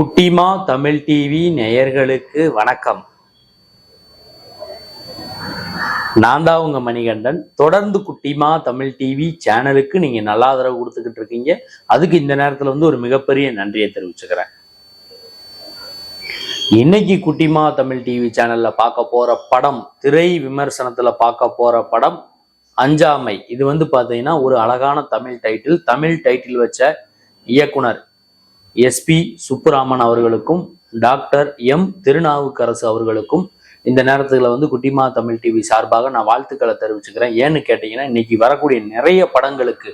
குட்டிமா தமிழ் டிவி நேயர்களுக்கு வணக்கம். நான் தான் உங்க மணிகண்டன். தொடர்ந்து குட்டிமா தமிழ் டிவி சேனலுக்கு நீங்க நல்ல ஆதரவு கொடுத்துக்கிட்டு இருக்கீங்க. அதுக்கு இந்த நேரத்துல வந்து ஒரு மிகப்பெரிய நன்றியை தெரிவிச்சுக்கிறேன். இன்னைக்கு குட்டிமா தமிழ் டிவி சேனல்ல பார்க்க போற படம் திரை விமர்சனத்துல பார்க்க போற படம் அஞ்சாமை. இது வந்து பாத்தீங்கன்னா ஒரு அழகான தமிழ் டைட்டில் தமிழ் டைட்டில் வச்ச இயக்குனர் எஸ்பி சுப்புராமன் அவர்களுக்கும் டாக்டர் எம் திருநாவுக்கரசு அவர்களுக்கும் இந்த நேரத்தில் வந்து குட்டிமா தமிழ் டிவி சார்பாக நான் வாழ்த்துக்களை தெரிவிச்சுக்கிறேன். ஏன்னு கேட்டீங்கன்னா இன்னைக்கு வரக்கூடிய நிறைய படங்களுக்கு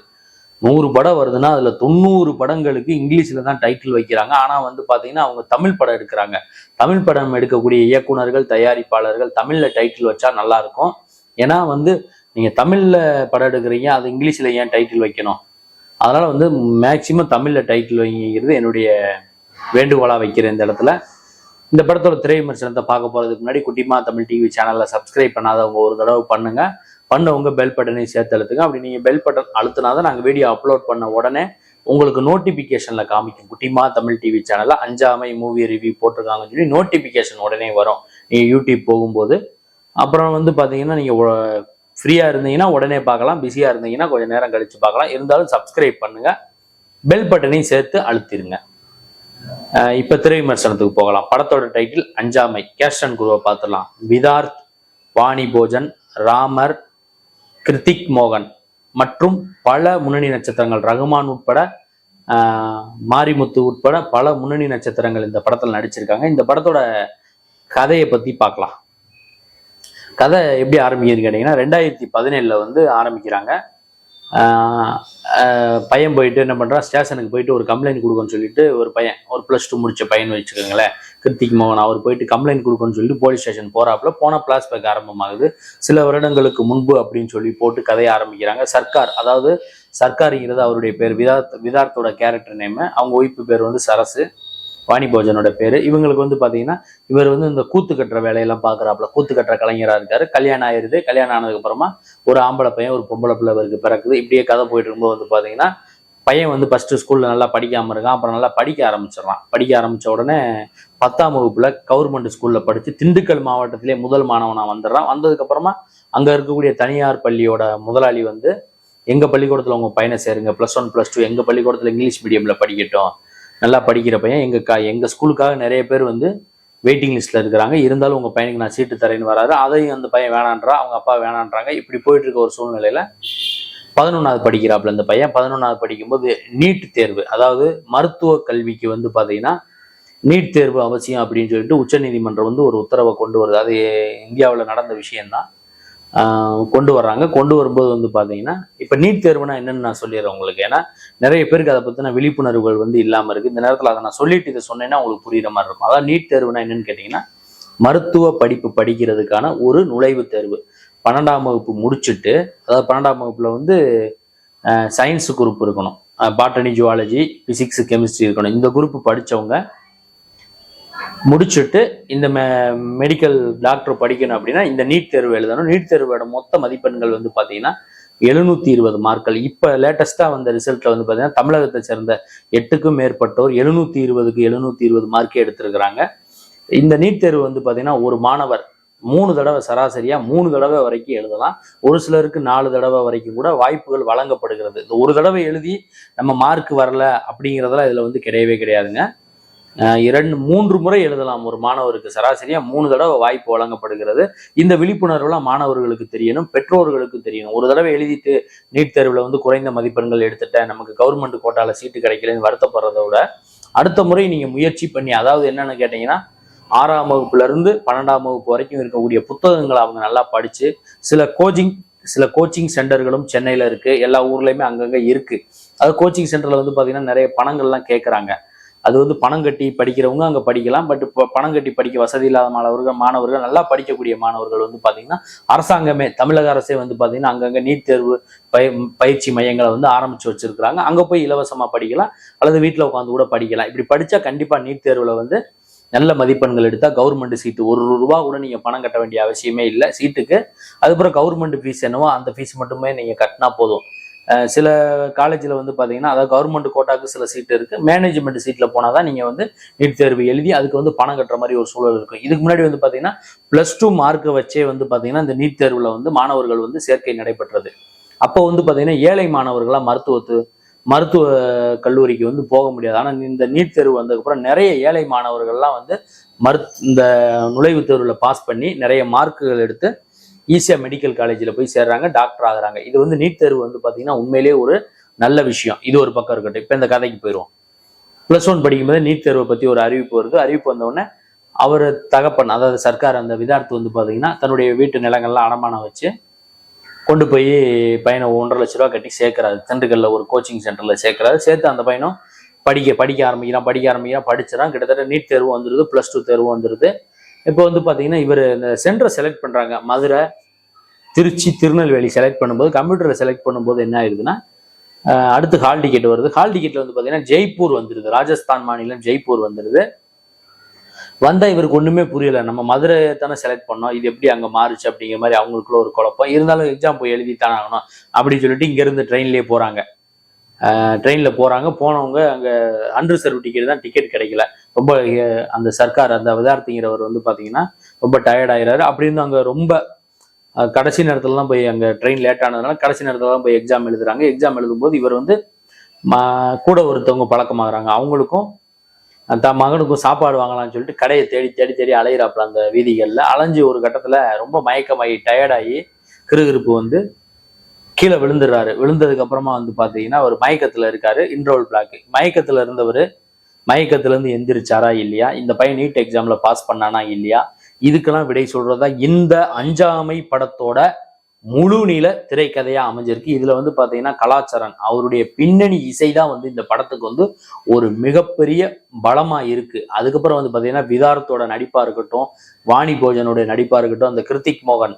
நூறு படம் வருதுன்னா அதில் தொண்ணூறு படங்களுக்கு இங்கிலீஷில் தான் டைட்டில் வைக்கிறாங்க. ஆனால் வந்து பார்த்தீங்கன்னா அவங்க தமிழ் படம் எடுக்கிறாங்க. தமிழ் படம் எடுக்கக்கூடிய இயக்குனர்கள் தயாரிப்பாளர்கள் தமிழில் டைட்டில் வச்சா நல்லா இருக்கும். ஏன்னா வந்து நீங்கள் தமிழில் படம் எடுக்கிறீங்க அது இங்கிலீஷில் ஏன் டைட்டில் வைக்கணும்? அதனால் வந்து மேக்சிமம் தமிழில் டைட்டில் வைங்கிறது என்னுடைய வேண்டுகோளாக வைக்கிறேன் இந்த இடத்துல. இந்த படத்தோட திரை விமர்சனத்தை பார்க்க போகிறதுக்கு முன்னாடி குட்டிமா தமிழ் டிவி சேனலில் சப்ஸ்கிரைப் பண்ணாதவங்க ஒரு தடவை பண்ணுங்கள் பண்ணவங்க பெல் பட்டனையும் சேர்த்து அழுத்துங்க அப்படி நீங்கள் பெல் பட்டன் அழுத்தினாதான் நாங்கள் வீடியோ அப்லோட் பண்ண உடனே உங்களுக்கு நோட்டிஃபிகேஷனில் காமிக்கும். குட்டிமா தமிழ் டிவி சேனலில் அஞ்சாமை மூவி ரிவ்யூ போட்டிருக்காங்கன்னு சொல்லி நோட்டிஃபிகேஷன் உடனே வரும். நீங்கள் யூடியூப் போகும்போது. அப்புறம் வந்து பார்த்தீங்கன்னா நீங்கள் ஃப்ரீயாக இருந்தீங்கன்னா உடனே பார்க்கலாம் பிஸியாக இருந்தீங்கன்னா கொஞ்சம் நேரம் கழித்து பார்க்கலாம். இருந்தாலும் சப்ஸ்கிரைப் பண்ணுங்கள் பெல் பட்டனையும் சேர்த்து அழுத்திடுங்க இப்போ திரை விமர்சனத்துக்கு போகலாம். படத்தோட டைட்டில் அஞ்சாமை. கேஸ்டன் குருவை பார்த்துடலாம். விதார்த் வாணி போஜன் ராமர் கிருத்திக் மோகன் மற்றும் பல முன்னணி நட்சத்திரங்கள். ரகுமான் உட்பட மாரிமுத்து உட்பட பல முன்னணி நட்சத்திரங்கள் இந்த படத்தில் நடிச்சிருக்காங்க. இந்த படத்தோட கதையை பற்றி பார்க்கலாம். கதை எப்படி ஆரம்பிக்குதுன்னு கேட்டிங்கன்னா ரெண்டாயிரத்தி பதினேழில் வந்து ஆரம்பிக்கிறாங்க. பையன் போயிட்டு என்ன பண்ணுறான் ஸ்டேஷனுக்கு போயிட்டு ஒரு கம்ப்ளைண்ட் கொடுக்கணும்னு சொல்லிட்டு ஒரு பையன் ஒரு ப்ளஸ் டூ முடிச்ச பையன் வச்சுக்கோங்களேன் கிருத்திக் மோகன் அவர் போயிட்டு கம்ப்ளைண்ட் கொடுக்கணும்னு சொல்லிட்டு போலீஸ் ஸ்டேஷன் போறாப்புல போன பிளாஸ்பேக் ஆரம்பமாகுது. சில வருடங்களுக்கு முன்பு அப்படின்னு சொல்லி போட்டு கதையை ஆரம்பிக்கிறாங்க. சர்க்கார் அதாவது சர்க்காருங்கிறது அவருடைய பேர் விதார்த் விதார்த்தோட கேரக்டர் நேம் அவங்க ஒய்ப்பு பேர் வந்து சரசு. வாணி போஜனோட பேர். இவங்களுக்கு வந்து பார்த்தீங்கன்னா இவர் வந்து இந்த கூத்து கட்டுற வேலையெல்லாம் பார்க்குறாப்புல கூத்து கட்டுற கலைஞராக இருக்காரு. கல்யாணம் ஆயிருது. கல்யாணம் ஆனதுக்கு அப்புறமா ஒரு ஆம்பளை பையன் ஒரு பொம்பளை பிள்ளை இவருக்கு பிறக்குது. இப்படியே கதை போயிட்டு இருக்கும்போது வந்து பார்த்தீங்கன்னா பையன் வந்து ஃபர்ஸ்ட் ஸ்கூல்ல நல்லா படிக்காம இருக்கான். அப்புறம் நல்லா படிக்க ஆரம்பிச்சிடறான். படிக்க ஆரம்பிச்ச உடனே பத்தாம் வகுப்புல கவர்மெண்ட் ஸ்கூல்ல படிச்சு திண்டுக்கல் மாவட்டத்திலே முதல் மாணவனா வந்துடுறான். வந்ததுக்கு அப்புறமா அங்க இருக்கக்கூடிய தனியார் பள்ளியோட முதலாளி வந்து எங்க பள்ளிக்கூடத்துல உங்க பையனை சேருங்க. ப்ளஸ் ஒன் ப்ளஸ் டூ எங்க பள்ளிக்கூடத்துல இங்கிலீஷ் மீடியம்ல படிக்கட்டும். நல்லா படிக்கிற பையன். எங்க கா எங்க ஸ்கூலுக்காக நிறைய பேர் வந்து வெயிட்டிங் லிஸ்ட்ல இருக்கிறாங்க. இருந்தாலும் உங்க பையனுக்கு நான் சீட்டு தரேன்னு வராரு அதையும் அந்த பையன் வேணான்றா அவங்க அப்பா வேணான்றாங்க. இப்படி போயிட்டு இருக்க ஒரு சூழ்நிலையில பதினொன்றாவது படிக்கிறாப்புல இந்த பையன். பதினொன்றாவது படிக்கும்போது நீட் தேர்வு. அதாவது மருத்துவ கல்விக்கு வந்து பார்த்தீங்கன்னா நீட் தேர்வு அவசியம் அப்படின்னு சொல்லிட்டு உச்சநீதிமன்றம் வந்து ஒரு உத்தரவை கொண்டு வருது. அது இந்தியாவில் நடந்த விஷயம்தான். கொண்டு வர்றாங்க. கொண்டு வரும்போது வந்து பார்த்தீங்கன்னா இப்போ நீட் தேர்வுனா என்னன்னு நான் சொல்லிடுறேன் உங்களுக்கு. ஏன்னா நிறைய பேருக்கு அதை பற்றின விழிப்புணர்வுகள் வந்து இல்லாமல் இருக்குது இந்த நேரத்தில் அதை நான் சொல்லிட்டு இதை சொன்னேன்னா உங்களுக்கு புரியுற மாதிரி இருக்கும். அதான் நீட் தேர்வுனா என்னன்னு கேட்டிங்கன்னா மருத்துவ படிப்பு படிக்கிறதுக்கான ஒரு நுழைவுத் தேர்வு. பன்னெண்டாம் வகுப்பு முடிச்சுட்டு அதாவது பன்னெண்டாம் வகுப்பில் வந்து சயின்ஸ் குரூப் இருக்கணும். பாட்டனி ஜுவாலஜி ஃபிசிக்ஸ் கெமிஸ்ட்ரி இருக்கணும். இந்த குரூப் படிச்சவங்க முடிச்சுட்டு இந்த மெடிக்கல் டாக்டர் படிக்கணும் அப்படின்னா இந்த நீட் தேர்வு எழுதணும். நீட் தேர்வோட மொத்த மதிப்பெண்கள் வந்து பார்த்தீங்கன்னா எழுநூத்தி இருபது மார்க்கள். இப்போ லேட்டஸ்ட்டாக வந்த ரிசல்ட்ல வந்து பார்த்தீங்கன்னா தமிழகத்தை சேர்ந்த எட்டுக்கும் மேற்பட்டோர் எழுநூத்தி இருபதுக்கு எழுநூத்தி இருபது மார்க்கே எடுத்திருக்கிறாங்க. இந்த நீட் தேர்வு வந்து பார்த்தீங்கன்னா ஒரு மாணவர் மூணு தடவை சராசரியா மூணு தடவை வரைக்கும் எழுதலாம். ஒரு சிலருக்கு நாலு தடவை வரைக்கும் கூட வாய்ப்புகள் வழங்கப்படுகிறது. இந்த ஒரு தடவை எழுதி நம்ம மார்க் வரல அப்படிங்கிறதெல்லாம் இதுல வந்து கிடையவே கிடையாதுங்க. இரண்டு மூன்று முறை எழுதலாம். ஒரு மாணவருக்கு சராசரியா மூணு தடவை வாய்ப்பு வழங்கப்படுகிறது. இந்த விழிப்புணர்வுலாம் மாணவர்களுக்கு தெரியணும் பெற்றோர்களுக்கு தெரியணும். ஒரு தடவை எழுதிட்டு நீட் தேர்வில் வந்து குறைந்த மதிப்பெண்கள் எடுத்துட்டேன் நமக்கு கவர்மெண்ட் கோட்டால சீட்டு கிடைக்கலன்னு வருத்தப்படுறத விட அடுத்த முறை நீங்க முயற்சி பண்ணி அதாவது என்னன்னு கேட்டீங்கன்னா ஆறாம் வகுப்புல இருந்து பன்னெண்டாம் வகுப்பு வரைக்கும் இருக்கக்கூடிய புத்தகங்களை அவங்க நல்லா படிச்சு சில கோச்சிங் சில கோச்சிங் சென்டர்களும் சென்னையில இருக்கு. எல்லா ஊர்லயுமே அங்கங்க இருக்கு. அது கோச்சிங் சென்டர்ல வந்து பாத்தீங்கன்னா நிறைய பணங்கள்லாம் கேட்குறாங்க அது வந்து பணம் கட்டி படிக்கிறவங்க அங்கே படிக்கலாம். பட் இப்போ பணம் கட்டி படிக்க வசதி இல்லாத மாணவர்கள் மாணவர்கள் நல்லா படிக்கக்கூடிய மாணவர்கள் வந்து பார்த்தீங்கன்னா அரசாங்கமே தமிழக அரசே வந்து பார்த்தீங்கன்னா அங்கங்கே நீட் தேர்வு பய பயிற்சி மையங்களை வந்து ஆரம்பித்து வச்சுருக்கிறாங்க. அங்கே போய் இலவசமாக படிக்கலாம். அல்லது வீட்டில் உட்காந்து கூட படிக்கலாம். இப்படி படித்தா கண்டிப்பாக நீட் தேர்வில் வந்து நல்ல மதிப்பெண்கள் எடுத்தால் கவர்மெண்ட் சீட்டு ஒரு ரூபா கூட நீங்கள் பணம் கட்ட வேண்டிய அவசியமே இல்லை. சீட்டுக்கு. அதுக்கப்புறம் கவர்மெண்ட் ஃபீஸ் என்னவோ அந்த ஃபீஸ் மட்டுமே நீங்கள் கட்டினா போதும். சில காலேஜில் வந்து பார்த்தீங்கன்னா அதாவது கவர்மெண்ட் கோட்டாக்கு சில சீட் இருக்குது மேனேஜ்மெண்ட் சீட்டில் போனால் தான் நீங்கள் வந்து நீட் தேர்வு எழுதி அதுக்கு வந்து பணம் கட்டுற மாதிரி ஒரு சூழல் இருக்கும். இதுக்கு முன்னாடி வந்து பார்த்தீங்கன்னா ப்ளஸ் டூ மார்க்கை வச்சே வந்து பார்த்தீங்கன்னா இந்த நீட் தேர்வில் வந்து மாணவர்கள் வந்து சேர்க்கை நடைபெற்றது. அப்போ வந்து பார்த்தீங்கன்னா ஏழை மாணவர்களாக மருத்துவத்து மருத்துவ கல்லூரிக்கு வந்து போக முடியாது. ஆனால் இந்த நீட் தேர்வு வந்ததுக்கப்புறம் நிறைய ஏழை மாணவர்கள்லாம் வந்து மருத் இந்த நுழைவுத் தேர்வில் பாஸ் பண்ணி நிறைய மார்க்குகள் எடுத்து ஈஸியாக மெடிக்கல் காலேஜில் போய் சேர்றாங்க டாக்டர் ஆகுறாங்க. இது வந்து நீட் தேர்வு வந்து பார்த்தீங்கன்னா உண்மையிலேயே ஒரு நல்ல விஷயம். இது ஒரு பக்கம் இருக்கட்டும். இப்போ இந்த கதைக்கு போயிடுவோம் ப்ளஸ் ஒன் படிக்கும்போது நீட் தேர்வை பற்றி ஒரு அறிவிப்பு வருது. அறிவிப்பு வந்தவுடனே அவர் தகப்பன் அதாவது சர்க்கார் அந்த விதார்த்து வந்து பார்த்தீங்கன்னா தன்னுடைய வீட்டு நிலங்கள்லாம் அடமானம் வச்சு கொண்டு போய் பையனை ஒன்றரை லட்ச ரூபா கட்டி சேர்க்குறாரு. திண்டுக்கல்ல ஒரு கோச்சிங் சென்டரில் சேர்க்குறாரு. சேர்த்து அந்த பையனும் படிக்க படிக்க ஆரம்பிக்கிறான் படிக்க ஆரம்பிக்கிறான் படிச்சிடான் கிட்டத்தட்ட நீட் தேர்வு வந்துடுது ப்ளஸ் டூ தேர்வு வந்துடுது இப்போ வந்து பார்த்தீங்கன்னா இவர் இந்த சென்டரை செலக்ட் பண்ணுறாங்க மதுரை திருச்சி திருநெல்வேலி செலக்ட் பண்ணும்போது கம்ப்யூட்டரில் செலக்ட் பண்ணும்போது என்ன ஆயிடுதுன்னா அடுத்து ஹால் டிக்கெட் வருது. ஹால் டிக்கெட்டில் வந்து பார்த்தீங்கன்னா ஜெய்ப்பூர் வந்துடுது ராஜஸ்தான் மாநிலம் ஜெய்ப்பூர் வந்துடுது வந்தால் இவருக்கு ஒன்றுமே புரியல. நம்ம மதுரை தானே செலக்ட் பண்ணோம். இது எப்படி அங்கே மாறுச்சு அப்படிங்கிற மாதிரி அவங்களுக்குள்ள ஒரு குழப்பம். இருந்தாலும் எக்ஸாம் போய் எழுதித்தானே ஆகணும் அப்படின்னு சொல்லிட்டு இங்கேருந்து ட்ரெயின்லேயே போகிறாங்க ட்ரெயினில் போகிறாங்க போனவங்க அங்கே அன்ரிசர்வ் டிக்கெட் தான் டிக்கெட் கிடைக்கல. ரொம்ப அந்த சர்க்கார் அந்த விதார்த்திங்கிறவர் வந்து பார்த்தீங்கன்னா ரொம்ப டயர்ட் ஆகிறாரு அப்படி இருந்து அங்கே ரொம்ப கடைசி நேரத்தில் தான் போய் அங்கே ட்ரெயின் லேட் ஆனதுனால கடைசி நேரத்தில் தான் போய் எக்ஸாம் எழுதுறாங்க. எக்ஸாம் எழுதும்போது இவர் வந்து ம- கூட ஒருத்தவங்க பழக்கமாகறாங்க. அவங்களுக்கும் தான் மகனுக்கும் சாப்பாடு வாங்கலாம்னு சொல்லிட்டு கடையை தேடி தேடி தேடி அலையிறாப்புல அந்த வீதிகளில். அலைஞ்சு ஒரு கட்டத்தில் ரொம்ப மயக்கமாகி டயர்டாகி கிறுகிறுப்பு வந்து கீழே விழுந்துடுறாரு. விழுந்ததுக்கு அப்புறமா வந்து பார்த்தீங்கன்னா அவர் மயக்கத்தில் இருக்காரு. இன்ட்ரோல் பிளாக் மயக்கத்தில் இருந்தவர் மயக்கத்திலேருந்து எந்திரிச்சாரா இல்லையா? இந்த பையன் நீட் எக்ஸாமில் பாஸ் பண்ணானா இல்லையா? இதுக்கெல்லாம் விடை சொல்கிறதா இந்த அஞ்சாமை படத்தோட முழு நீள திரைக்கதையா அமைஞ்சிருக்கு. இதுல வந்து பாத்தீங்கன்னா கலாச்சாரன் அவருடைய பின்னணி இசை தான் வந்து இந்த படத்துக்கு வந்து ஒரு மிகப்பெரிய பலமா இருக்கு. அதுக்கப்புறம் வந்து பாத்தீங்கன்னா விதார்த்தோட நடிப்பா இருக்கட்டும் வாணி போஜனுடைய நடிப்பா இருக்கட்டும் அந்த கிருத்திக் மோகன்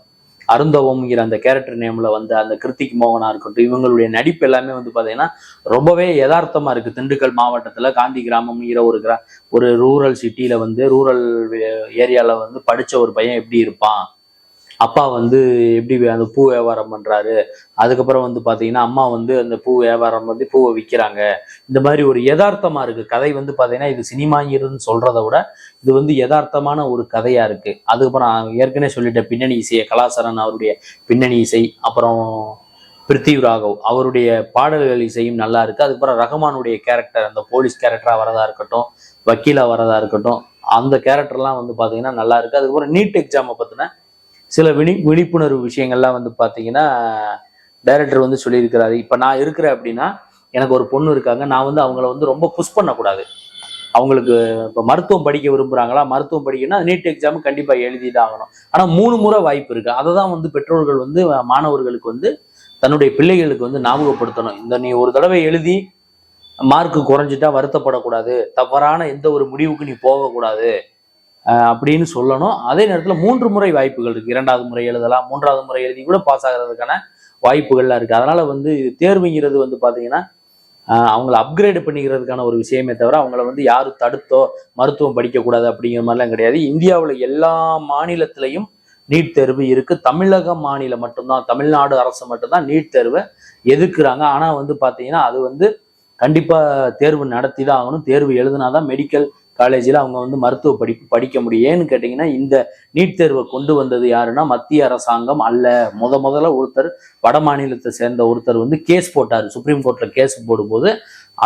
அருந்தவம்ங்கிற அந்த கேரக்டர் நேம்ல வந்த அந்த கிருத்திக் மோகனா இருக்கட்டும் இவங்களுடைய நடிப்பு எல்லாமே வந்து பாத்தீங்கன்னா ரொம்பவே யதார்த்தமா இருக்கு. திண்டுக்கல் மாவட்டத்துல காந்தி கிராமம்ங்கிற ஒரு கிரா ஒரு ரூரல் சிட்டியில வந்து ரூரல் ஏரியால வந்து படிச்ச ஒரு பையன் எப்படி இருப்பான்? அப்பா வந்து எப்படி அந்த பூ வியாபாரம் பண்றாரு? அதுக்கப்புறம் வந்து பாத்தீங்கன்னா அம்மா வந்து அந்த பூ வியாபாரம் வந்து பூவை விற்கிறாங்க இந்த மாதிரி ஒரு யதார்த்தமா இருக்கு. கதை வந்து பாத்தீங்கன்னா இது சினிமாங்கிறதுன்னு சொல்றதை விட இது வந்து யதார்த்தமான ஒரு கதையா இருக்கு. அதுக்கப்புறம் ஏற்கனவே சொல்லிட்ட பின்னணி இசையை கலாசரன் அவருடைய பின்னணி இசை அப்புறம் பிருத்திவ் ராகவ் அவருடைய பாடல்கள் இசையும் நல்லா இருக்கு. அதுக்கப்புறம் ரஹமானுடைய கேரக்டர் அந்த போலீஸ் கேரக்டரா வரதா இருக்கட்டும் வக்கீலா வரதா இருக்கட்டும் அந்த கேரக்டர்லாம் வந்து பாத்தீங்கன்னா நல்லா இருக்கு. அதுக்கப்புறம் நீட் எக்ஸாமை பத்தின சில விழி விழிப்புணர்வு விஷயங்கள்லாம் வந்து பார்த்தீங்கன்னா டைரக்டர் வந்து சொல்லியிருக்கிறாரு. இப்போ நான் இருக்கிறேன் அப்படின்னா எனக்கு ஒரு பொண்ணு இருக்காங்க. நான் வந்து அவங்கள வந்து ரொம்ப புஷ் பண்ணக்கூடாது. அவங்களுக்கு இப்போ மருத்துவம் படிக்க விரும்புகிறாங்களா மருத்துவம் படிக்கணும்னா நீட் எக்ஸாம் கண்டிப்பாக எழுதி தான் ஆகணும். ஆனால் மூணு முறை வாய்ப்பு இருக்குது அதை தான் வந்து பெற்றோர்கள் வந்து மாணவர்களுக்கு வந்து தன்னுடைய பிள்ளைகளுக்கு வந்து ஞாபகப்படுத்தணும். இந்த நீ ஒரு தடவை எழுதி மார்க்கு குறைஞ்சிட்டா வருத்தப்படக்கூடாது. தவறான எந்த ஒரு முடிவுக்கு நீ போகக்கூடாது. அப்படின்னு சொல்லணும். அதே நேரத்தில் மூன்று முறை வாய்ப்புகள் இருக்குது இரண்டாவது முறை எழுதலாம் மூன்றாவது முறை எழுதி கூட பாஸ் ஆகிறதுக்கான வாய்ப்புகள்லாம் இருக்குது அதனால் வந்து இது தேர்வுங்கிறது வந்து பார்த்தீங்கன்னா அவங்கள அப்கிரேட் பண்ணிக்கிறதுக்கான ஒரு விஷயமே தவிர அவங்கள வந்து யாரும் தடுத்தோ மருத்துவம் படிக்கக்கூடாது அப்படிங்கிற மாதிரிலாம் கிடையாது. இந்தியாவில் எல்லா மாநிலத்திலையும் நீட் தேர்வு இருக்குது தமிழக மாநிலம் மட்டும்தான் தமிழ்நாடு அரசு மட்டும்தான் நீட் தேர்வை எதிர்க்கிறாங்க. ஆனால் வந்து பார்த்தீங்கன்னா அது வந்து கண்டிப்பாக தேர்வு நடத்தி தான் ஆகணும். தேர்வு எழுதினாதான் மெடிக்கல் காலேஜில் அவங்க வந்து மருத்துவ படிப்பு படிக்க முடியும். ஏன்னு கேட்டிங்கன்னா இந்த நீட் தேர்வை கொண்டு வந்தது யாருன்னா மத்திய அரசாங்கம் அல்ல. முத முதல்ல ஒருத்தர் வட மாநிலத்தை சேர்ந்த ஒருத்தர் வந்து கேஸ் போட்டார். சுப்ரீம் கோர்ட்டில் கேஸ் போடும்போது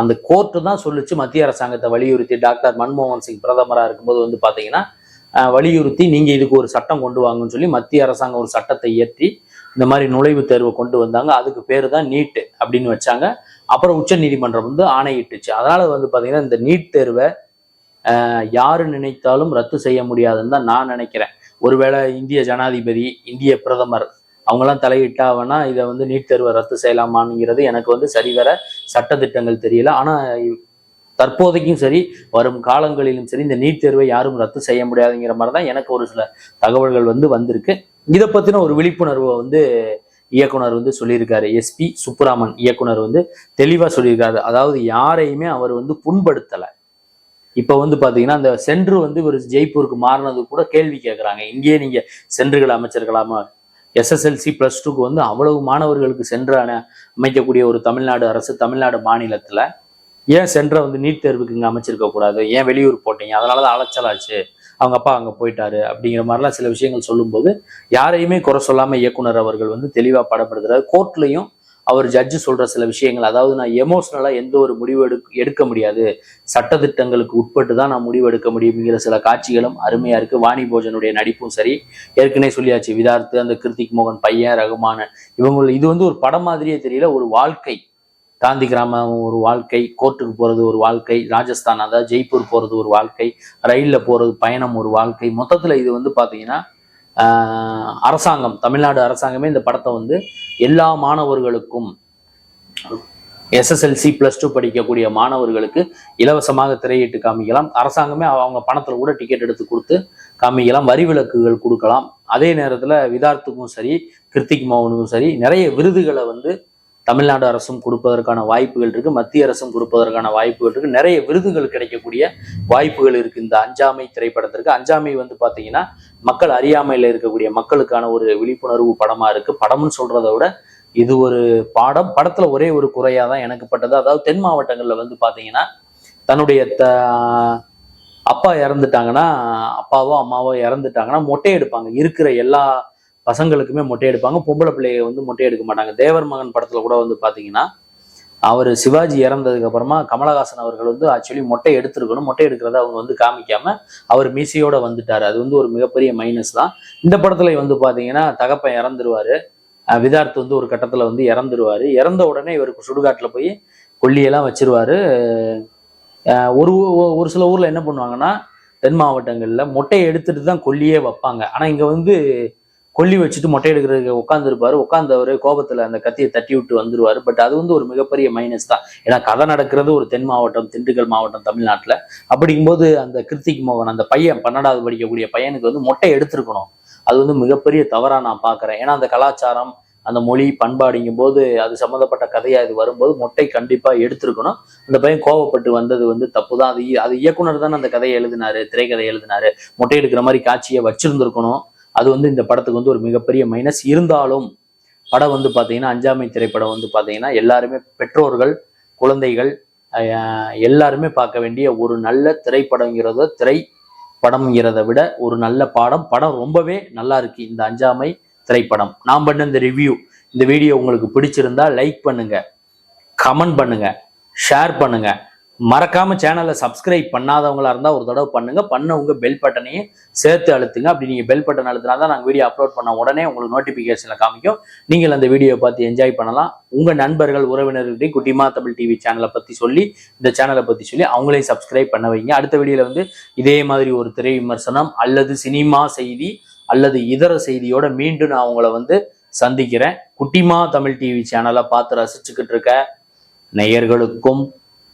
அந்த கோர்ட்டு தான் சொல்லுச்சு மத்திய அரசாங்கத்தை வலியுறுத்தி. டாக்டர் மன்மோகன் சிங் பிரதமராக இருக்கும்போது வந்து பார்த்தீங்கன்னா வலியுறுத்தி நீங்கள் இதுக்கு ஒரு சட்டம் கொண்டு வாங்கன்னு சொல்லி மத்திய அரசாங்கம் ஒரு சட்டத்தை இயற்றி இந்த மாதிரி நுழைவுத் தேர்வை கொண்டு வந்தாங்க. அதுக்கு பேர் தான் நீட் அப்படின்னு வச்சாங்க. அப்புறம் உச்ச நீதிமன்றம் வந்து ஆணையிட்டுச்சு. அதனால வந்து பார்த்தீங்கன்னா இந்த நீட் தேர்வை யாரு நினைத்தாலும் ரத்து செய்ய முடியாதுன்னு தான் நான் நினைக்கிறேன். ஒருவேளை இந்திய ஜனாதிபதி இந்திய பிரதமர் அவங்கெல்லாம் தலையிட்டாவனா இதை வந்து நீட் தேர்வை ரத்து செய்யலாமாங்கிறது எனக்கு வந்து சரிவர சட்டத்திட்டங்கள் தெரியல. ஆனால் தற்போதைக்கும் சரி வரும் காலங்களிலும் சரி இந்த நீட் தேர்வை யாரும் ரத்து செய்ய முடியாதுங்கிற மாதிரி தான் எனக்கு ஒரு சில தகவல்கள் வந்து வந்திருக்கு. இதை பற்றின ஒரு விழிப்புணர்வை வந்து இயக்குனர் வந்து சொல்லியிருக்காரு. எஸ்பி சுப்புராமன் இயக்குனர் வந்து தெளிவாக சொல்லியிருக்காரு. அதாவது யாரையுமே அவர் வந்து புண்படுத்தலை. இப்போ வந்து பார்த்தீங்கன்னா அந்த சென்று வந்து ஒரு ஜெய்ப்பூருக்கு மாறினது கூட கேள்வி கேட்குறாங்க இங்கேயே நீங்கள் சென்றுகளை அமைச்சிருக்கலாமா? எஸ்எஸ்எல்சி ப்ளஸ் டூக்கு வந்து அவ்வளவு மாணவர்களுக்கு சென்ற அமைக்கக்கூடிய ஒரு தமிழ்நாடு அரசு தமிழ்நாடு மாநிலத்தில் ஏன் சென்றை வந்து நீட் தேர்வுக்கு இங்கே அமைச்சிருக்க கூடாது? ஏன் வெளியூர் போட்டீங்க? அதனால தான் அலைச்சலாச்சு அவங்க அப்பா அங்கே போயிட்டாரு அப்படிங்கிற மாதிரிலாம் சில விஷயங்கள் சொல்லும்போது யாரையுமே குறை சொல்லாமல் இயக்குனர் அவர்கள் வந்து தெளிவாக படப்படுத்துறாரு. கோர்ட்லையும் அவர் ஜட்ஜு சொல்ற சில விஷயங்கள். அதாவது நான் எமோஷ்னலா எந்த ஒரு முடிவு எடுக்க எடுக்க முடியாது. சட்டத்திட்டங்களுக்கு உட்பட்டு தான் நான் முடிவு எடுக்க முடியுங்கிற சில காட்சிகளும் அருமையா இருக்கு. வாணி போஜனுடைய நடிப்பும் சரி. ஏற்கனவே சொல்லியாச்சு விதார்த்து அந்த கிருத்திக் மோகன் பையன் ரகுமானன். இவங்க இது வந்து ஒரு படம் மாதிரியே தெரியல. ஒரு வாழ்க்கை. காந்தி கிராமம் ஒரு வாழ்க்கை கோர்ட்டுக்கு போறது ஒரு வாழ்க்கை ராஜஸ்தான் அதாவது ஜெய்ப்பூர் போறது ஒரு வாழ்க்கை ரயில்ல போறது பயணம் ஒரு வாழ்க்கை. மொத்தத்துல இது வந்து பாத்தீங்கன்னா அரசாங்கம் தமிழ்நாடு அரசாங்கமே இந்த படத்தை வந்து எல்லா மாணவர்களுக்கும் எஸ்எஸ்எல்சி ப்ளஸ் டூ படிக்கக்கூடிய மாணவர்களுக்கு இலவசமாக திரையிட்டு காமிக்கலாம். அரசாங்கமே அவங்க பணத்தில் கூட டிக்கெட் எடுத்து கொடுத்து காமிக்கலாம். வரி விலக்குகள் கொடுக்கலாம். அதே நேரத்தில் விதார்த்துக்கும் சரி கிருத்திக் மோகனுக்கும் சரி நிறைய விருதுகளை வந்து தமிழ்நாடு அரசும் கொடுப்பதற்கான வாய்ப்புகள் இருக்கு மத்திய அரசும் கொடுப்பதற்கான வாய்ப்புகள் இருக்கு. நிறைய விருதுகள் கிடைக்கக்கூடிய வாய்ப்புகள் இருக்கு இந்த அஞ்சாமை திரைப்படத்திற்கு. அஞ்சாமை வந்து பாத்தீங்கன்னா மக்கள் அறியாமையில இருக்கக்கூடிய மக்களுக்கான ஒரு விழிப்புணர்வு படமா இருக்கு. படம்னு சொல்றதை விட இது ஒரு பாடம். படத்துல ஒரே ஒரு குறையா தான் எனக்கு பட்டது. அதாவது தென் மாவட்டங்கள்ல வந்து பாத்தீங்கன்னா தன்னுடைய த அப்பா இறந்துட்டாங்கன்னா அப்பாவோ அம்மாவோ இறந்துட்டாங்கன்னா மொட்டை எடுப்பாங்க இருக்கிற எல்லா பசங்களுக்குமே மொட்டை எடுப்பாங்க. பொம்பளை பிள்ளைய வந்து மொட்டை எடுக்க மாட்டாங்க. தேவர் மகன் படத்துல கூட வந்து பாத்தீங்கன்னா அவர் சிவாஜி இறந்ததுக்கு அப்புறமா கமலஹாசன் அவர்கள் வந்து ஆக்சுவலி மொட்டை எடுத்திருக்கணும். மொட்டை எடுக்கிறத அவங்க வந்து காமிக்காம அவர் மீசையோட வந்துட்டாரு. அது வந்து ஒரு மிகப்பெரிய மைனஸ் தான். இந்த படத்துல வந்து பாத்தீங்கன்னா தகப்பன் இறந்துருவாரு. விதார்த்து விதார்த் வந்து ஒரு கட்டத்துல வந்து இறந்துருவாரு. இறந்த உடனே இவருக்கு சுடுகாட்டுல போய் கொல்லியெல்லாம் வச்சிருவாரு. ஒரு ஒரு சில ஊர்ல என்ன பண்ணுவாங்கன்னா தென் மாவட்டங்கள்ல மொட்டையை எடுத்துட்டு தான் கொல்லியே வைப்பாங்க. ஆனா இங்க வந்து கொல்லி வச்சுட்டு மொட்டை எடுக்கிறதுக்கு உட்காந்துருப்பாரு உட்காந்தவர் கோபத்துல அந்த கத்தியை தட்டி விட்டு வந்துருவாரு. பட் அது வந்து ஒரு மிகப்பெரிய மைனஸ் தான். ஏன்னா கதை நடக்கிறது ஒரு தென் மாவட்டம் திண்டுக்கல் மாவட்டம் தமிழ்நாட்டுல. அப்படிங்கும்போது அந்த கிருத்திக் மோகன் அந்த பையன் பன்னெண்டாவது படிக்கக்கூடிய பையனுக்கு வந்து மொட்டை எடுத்திருக்கணும். அது வந்து மிகப்பெரிய தவறா நான் பாக்குறேன் ஏன்னா அந்த கலாச்சாரம் அந்த மொழி பண்பாடுங்கும் போது அது சம்மந்தப்பட்ட கதையா இது வரும்போது மொட்டை கண்டிப்பா எடுத்திருக்கணும். அந்த பையன் கோவப்பட்டு வந்தது வந்து தப்பு தான். அது அது இயக்குனர் தானே அந்த கதையை எழுதினாரு திரைக்கதை எழுதினாரு. மொட்டை எடுக்கிற மாதிரி காட்சியை வச்சிருந்திருக்கணும். அது வந்து இந்த படத்துக்கு வந்து ஒரு மிகப்பெரிய மைனஸ் இருந்தாலும் படம் வந்து பார்த்தீங்கன்னா அஞ்சாமை திரைப்படம் வந்து பார்த்தீங்கன்னா எல்லாருமே பெற்றோர்கள் குழந்தைகள் எல்லாருமே பார்க்க வேண்டிய ஒரு நல்ல திரைப்படங்கிறத திரை படம்ங்கிறத விட ஒரு நல்ல பாடம். படம் ரொம்பவே நல்லா இருக்கு இந்த அஞ்சாமை திரைப்படம். நான் பண்ண இந்த ரிவ்யூ இந்த வீடியோ உங்களுக்கு பிடிச்சிருந்தா லைக் பண்ணுங்க கமெண்ட் பண்ணுங்க ஷேர் பண்ணுங்க. மறக்காம சேனலை சப்ஸ்கிரைப் பண்ணாதவங்களா இருந்தால் ஒரு தடவை பண்ணுங்க. பண்ணவங்க பெல் பட்டனையும் சேர்த்து அழுத்துங்க. அப்படி நீங்கள் பெல் பட்டன் அழுத்தினா தான் நாங்கள் வீடியோ அப்லோட் பண்ண உடனே உங்களுக்கு நோட்டிஃபிகேஷனில் காமிக்கும். நீங்கள் அந்த வீடியோ பார்த்து என்ஜாய் பண்ணலாம். உங்கள் நண்பர்கள் உறவினர்கள்ட்டையும் குட்டிமா தமிழ் டிவி சேனலை பற்றி சொல்லி இந்த சேனலை பற்றி சொல்லி அவங்களையும் சப்ஸ்கிரைப் பண்ண வைங்க. அடுத்த வீடியோவில் வந்து இதே மாதிரி ஒரு திரை விமர்சனம் அல்லது சினிமா செய்தி அல்லது இதர செய்தியோட மீண்டும் நான் உங்களை வந்து சந்திக்கிறேன். குட்டிமா தமிழ் டிவி சேனலை பார்த்து ரசிச்சுக்கிட்டு இருக்க நேயர்களுக்கும்